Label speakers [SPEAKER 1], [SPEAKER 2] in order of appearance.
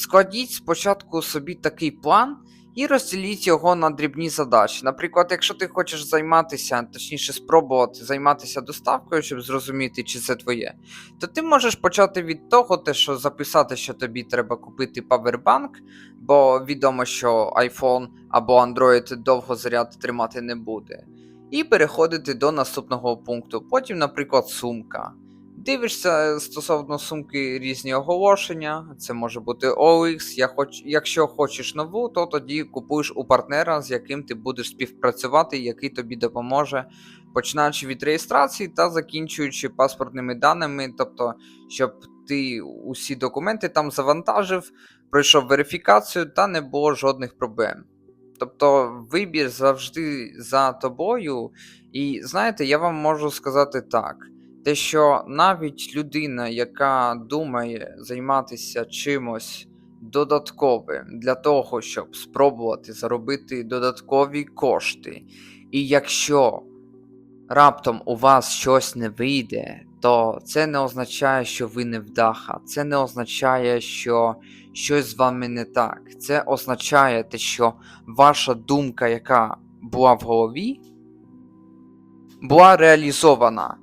[SPEAKER 1] Складіть спочатку собі такий план і розділіть його на дрібні задачі. Наприклад, якщо ти хочеш займатися, точніше спробувати займатися доставкою, щоб зрозуміти, чи це твоє, то ти можеш почати від того, те, що записати, що тобі треба купити павербанк, бо відомо, що iPhone або Android довго заряд тримати не буде. І переходити до наступного пункту. Потім, наприклад, сумка. Дивишся стосовно сумки різні оголошення, це може бути OX. Я хоч, якщо хочеш нову, то тоді купуєш у партнера, з яким ти будеш співпрацювати, який тобі допоможе, починаючи від реєстрації та закінчуючи паспортними даними, тобто, щоб ти усі документи там завантажив, пройшов верифікацію та не було жодних проблем. Тобто вибір завжди за тобою. І знаєте, я вам можу сказати так. Те, що навіть людина, яка думає займатися чимось додатковим для того, щоб спробувати заробити додаткові кошти, і якщо раптом у вас щось не вийде, то це не означає, що ви не вдаха, це не означає, що щось з вами не так. Це означає те, що ваша думка, яка була в голові, була реалізована.